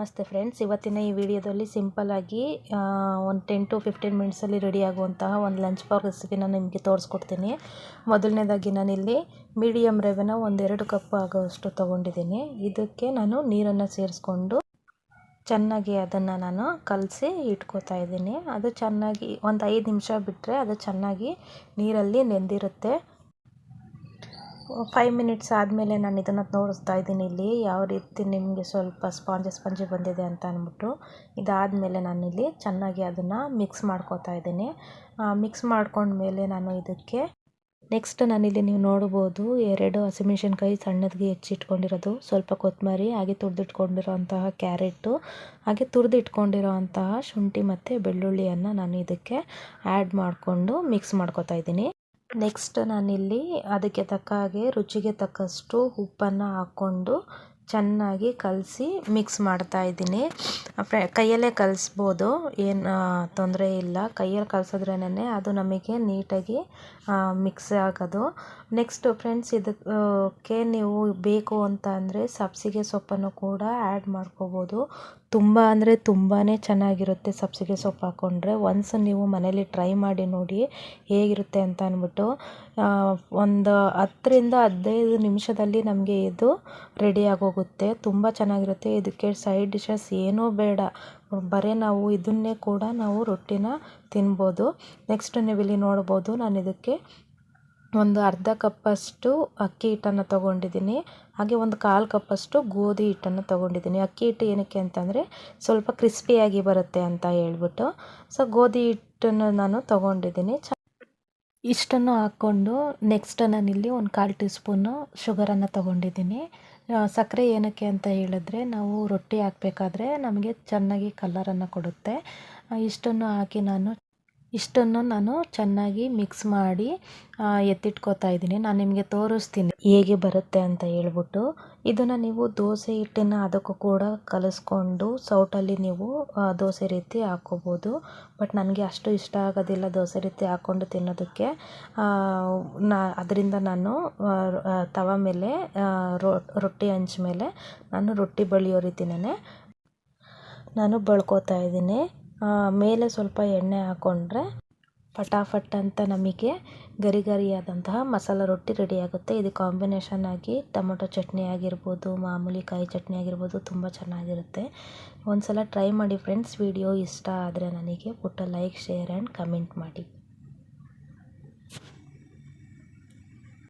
ನಮಸ್ತೆ ಫ್ರೆಂಡ್ಸ್ ಇವತ್ತಿನ ಈ ವಿಡಿಯೋದಲ್ಲಿ ಸಿಂಪಲ್ಲಾಗಿ ಒಂದು ಟೆನ್ ಟು ಫಿಫ್ಟೀನ್ ಮಿನಿಟ್ಸಲ್ಲಿ ರೆಡಿ ಆಗುವಂತಹ ಒಂದು ಲಂಚ್ ಬಾಕ್ಸ್ ರೆಸಿಪಿನ ನಿಮಗೆ ತೋರಿಸ್ಕೊಡ್ತೀನಿ. ಮೊದಲನೇದಾಗಿ ನಾನಿಲ್ಲಿ ಮೀಡಿಯಮ್ ರವೆನ ಒಂದೆರಡು ಕಪ್ ಆಗೋಷ್ಟು ತೊಗೊಂಡಿದ್ದೀನಿ. ಇದಕ್ಕೆ ನಾನು ನೀರನ್ನು ಸೇರಿಸ್ಕೊಂಡು ಚೆನ್ನಾಗಿ ಅದನ್ನು ನಾನು ಕಲಸಿ ಇಟ್ಕೋತಾ ಇದ್ದೀನಿ. ಅದು ಚೆನ್ನಾಗಿ ಒಂದು ಐದು ನಿಮಿಷ ಬಿಟ್ಟರೆ ಅದು ಚೆನ್ನಾಗಿ ನೀರಲ್ಲಿ ನೆಂದಿರುತ್ತೆ. ಫೈವ್ ಮಿನಿಟ್ಸ್ ಆದಮೇಲೆ ನಾನು ಇದನ್ನು ತೋರಿಸ್ತಾ ಇದ್ದೀನಿ ಇಲ್ಲಿ. ಯಾವ ರೀತಿ ನಿಮಗೆ ಸ್ವಲ್ಪ ಸ್ಪಾಂಜ್, ಸ್ಪಂಜಿ ಬಂದಿದೆ ಅಂತ ಅಂದ್ಬಿಟ್ಟು ಇದಾದಮೇಲೆ ನಾನಿಲ್ಲಿ ಚೆನ್ನಾಗಿ ಅದನ್ನು ಮಿಕ್ಸ್ ಮಾಡ್ಕೋತಾ ಇದ್ದೀನಿ. ಮಿಕ್ಸ್ ಮಾಡ್ಕೊಂಡ್ಮೇಲೆ ನಾನು ಇದಕ್ಕೆ ನೆಕ್ಸ್ಟ್ ನಾನಿಲ್ಲಿ ನೀವು ನೋಡ್ಬೋದು ಎರಡು ಹಸಿಮೆಣ್ಸಿನ್ಕಾಯಿ ಸಣ್ಣದಾಗಿ ಹೆಚ್ಚಿಟ್ಕೊಂಡಿರೋದು. ಸ್ವಲ್ಪ ಕೊತ್ತಂಬರಿ ಹಾಗೆ ತುರಿದಿಟ್ಕೊಂಡಿರೋ ಅಂತಹ ಕ್ಯಾರೆಟು, ಹಾಗೆ ತುರಿದಿಟ್ಕೊಂಡಿರೋ ಅಂತಹ ಶುಂಠಿ ಮತ್ತು ಬೆಳ್ಳುಳ್ಳಿಯನ್ನು ನಾನು ಇದಕ್ಕೆ ಆ್ಯಡ್ ಮಾಡಿಕೊಂಡು ಮಿಕ್ಸ್ ಮಾಡ್ಕೋತಾ ಇದ್ದೀನಿ. ನೆಕ್ಸ್ಟ್ ನಾನಿಲ್ಲಿ ಅದಕ್ಕೆ ತಕ್ಕ ಹಾಗೆ ರುಚಿಗೆ ತಕ್ಕಷ್ಟು ಉಪ್ಪನ್ನು ಹಾಕ್ಕೊಂಡು ಚೆನ್ನಾಗಿ ಕಲಸಿ ಮಿಕ್ಸ್ ಮಾಡ್ತಾ ಇದ್ದೀನಿ. ಫ್ರೆ, ಕೈಯಲ್ಲೇ ಕಲಿಸ್ಬೋದು, ಏನು ತೊಂದರೆ ಇಲ್ಲ. ಕೈಯಲ್ಲಿ ಕಲಸಿದ್ರೇನೆ ಅದು ನಮಗೆ ನೀಟಾಗಿ ಮಿಕ್ಸ್ ಆಗೋದು. ನೆಕ್ಸ್ಟ್ ಫ್ರೆಂಡ್ಸ್ ಇದಕ್ಕೆ ನೀವು ಬೇಕು ಅಂತ ಅಂದರೆ ಸಬ್ಸಿಗೆ ಸೊಪ್ಪನ್ನು ಕೂಡ ಆ್ಯಡ್ ಮಾಡ್ಕೋಬೋದು. ತುಂಬ ಅಂದರೆ ತುಂಬಾ ಚೆನ್ನಾಗಿರುತ್ತೆ ಸಬ್ಸಿಗೆ ಸೊಪ್ಪು ಹಾಕ್ಕೊಂಡ್ರೆ ಒನ್ಸ್ ನೀವು ಮನೇಲಿ ಟ್ರೈ ಮಾಡಿ ನೋಡಿ ಹೇಗಿರುತ್ತೆ ಅಂತ ಅಂದ್ಬಿಟ್ಟು ಒಂದು ಹತ್ತರಿಂದ ಹದಿನೈದು ನಿಮಿಷದಲ್ಲಿ ನಮಗೆ ಇದು ರೆಡಿ ಆಗೋಗುತ್ತೆ. ತುಂಬ ಚೆನ್ನಾಗಿರುತ್ತೆ. ಇದಕ್ಕೆ ಸೈಡ್ ಡಿಶಸ್ ಏನೂ ಬೇಡ. ಬರೀ ನಾವು ಇದನ್ನೇ ಕೂಡ ನಾವು ರೊಟ್ಟಿನ ತಿನ್ಬೋದು. ನೆಕ್ಸ್ಟ್ ನೀವು ಇಲ್ಲಿ ನೋಡ್ಬೋದು ನಾನು ಇದಕ್ಕೆ ಒಂದು ಅರ್ಧ ಕಪ್ಪಷ್ಟು ಅಕ್ಕಿ ಹಿಟ್ಟನ್ನು ತೊಗೊಂಡಿದ್ದೀನಿ. ಹಾಗೆ ಒಂದು ಕಾಲು ಕಪ್ಪಷ್ಟು ಗೋಧಿ ಹಿಟ್ಟನ್ನು ತೊಗೊಂಡಿದ್ದೀನಿ. ಅಕ್ಕಿ ಹಿಟ್ಟು ಏನಕ್ಕೆ ಅಂತಂದರೆ ಸ್ವಲ್ಪ ಕ್ರಿಸ್ಪಿಯಾಗಿ ಬರುತ್ತೆ ಅಂತ ಹೇಳ್ಬಿಟ್ಟು. ಸೊ, ಗೋಧಿ ಹಿಟ್ಟನ್ನು ನಾನು ತೊಗೊಂಡಿದ್ದೀನಿ. ಚ ಇಷ್ಟನ್ನು ಹಾಕ್ಕೊಂಡು ನೆಕ್ಸ್ಟ್ ನಾನಿಲ್ಲಿ ಒಂದು ಕಾಲು ಟೀ ಸ್ಪೂನು ಶುಗರನ್ನು ತೊಗೊಂಡಿದ್ದೀನಿ. ಸಕ್ಕರೆ ಏನಕ್ಕೆ ಅಂತ ಹೇಳಿದ್ರೆ ನಾವು ರೊಟ್ಟಿ ಹಾಕಬೇಕಾದ್ರೆ ನಮಗೆ ಚೆನ್ನಾಗಿ ಕಲರನ್ನು ಕೊಡುತ್ತೆ. ಇಷ್ಟನ್ನು ಹಾಕಿ ನಾನು ಇಷ್ಟನ್ನು ನಾನು ಚೆನ್ನಾಗಿ ಮಿಕ್ಸ್ ಮಾಡಿ ಎತ್ತಿಟ್ಕೋತಾ ಇದ್ದೀನಿ. ನಾನು ನಿಮಗೆ ತೋರಿಸ್ತೀನಿ ಹೇಗೆ ಬರುತ್ತೆ ಅಂತ ಹೇಳ್ಬಿಟ್ಟು. ಇದನ್ನು ನೀವು ದೋಸೆ ಹಿಟ್ಟನ್ನು ಅದಕ್ಕೂ ಕೂಡ ಕಲಿಸ್ಕೊಂಡು ಸೌಟಲ್ಲಿ ನೀವು ದೋಸೆ ರೀತಿ ಹಾಕೋಬೋದು. ಬಟ್ ನನಗೆ ಅಷ್ಟು ಇಷ್ಟ ಆಗೋದಿಲ್ಲ ದೋಸೆ ರೀತಿ ಹಾಕ್ಕೊಂಡು ತಿನ್ನೋದಕ್ಕೆ. ನಾ, ಅದರಿಂದ ನಾನು ತವ ಮೇಲೆ ರೊಟ್ಟಿ ಹಂಚ್ ಮೇಲೆ ನಾನು ರೊಟ್ಟಿ ಬಳಿಯೋ ರೀತಿನೇ ನಾನು ಬಳ್ಕೋತಾ ಇದ್ದೀನಿ. ಮೇಲೆ ಸ್ವಲ್ಪ ಎಣ್ಣೆ ಹಾಕ್ಕೊಂಡ್ರೆ ಫಟಾಫಟ್ ಅಂತ ನಮಗೆ ಗರಿ ಗರಿಯಾದಂತಹ ಮಸಾಲ ರೊಟ್ಟಿ ರೆಡಿ ಆಗುತ್ತೆ. ಇದು ಕಾಂಬಿನೇಷನ್ ಆಗಿ ಟೊಮೊಟೊ ಚಟ್ನಿ ಆಗಿರ್ಬೋದು, ಮಾಮೂಲಿ ಕಾಯಿ ಚಟ್ನಿ ಆಗಿರ್ಬೋದು ತುಂಬ ಚೆನ್ನಾಗಿರುತ್ತೆ. ಒಂದು ಸಲ ಟ್ರೈ ಮಾಡಿ ಫ್ರೆಂಡ್ಸ್ ವಿಡಿಯೋ ಇಷ್ಟ ಆದರೆ ನನಗೆ ಪುಟ್ಟ ಲೈಕ್ ಶೇರ್ ಆ್ಯಂಡ್ ಕಮೆಂಟ್ ಮಾಡಿ.